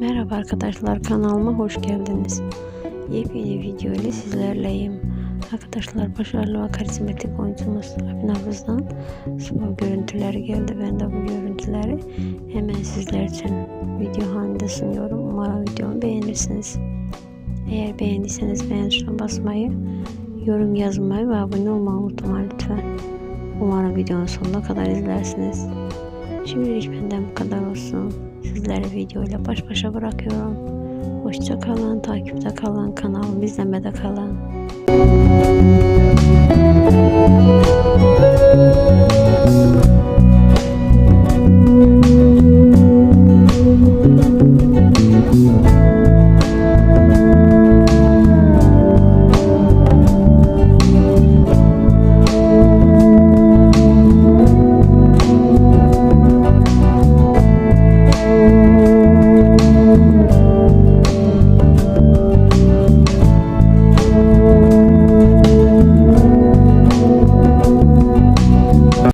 Merhaba arkadaşlar kanalıma hoş geldiniz. Yepyeni video ile sizlerleyim. Arkadaşlar başarılı ve karizmatik oyuncumuz Abi Nabız'dan spor görüntüleri geldi. Ben de bu görüntüleri hemen sizler için video halinde sunuyorum. Umarım videomu beğenirsiniz. Eğer beğendiyseniz beğen tuşuna basmayı, yorum yazmayı ve abone olmayı unutmayın lütfen. Umarım videonun sonuna kadar izlersiniz. Şimdilik benden bu kadar olsun. Sizleri videoyla baş başa bırakıyorum. Hoşça kalın, takipte kalın, kanalımı izlemede kalın.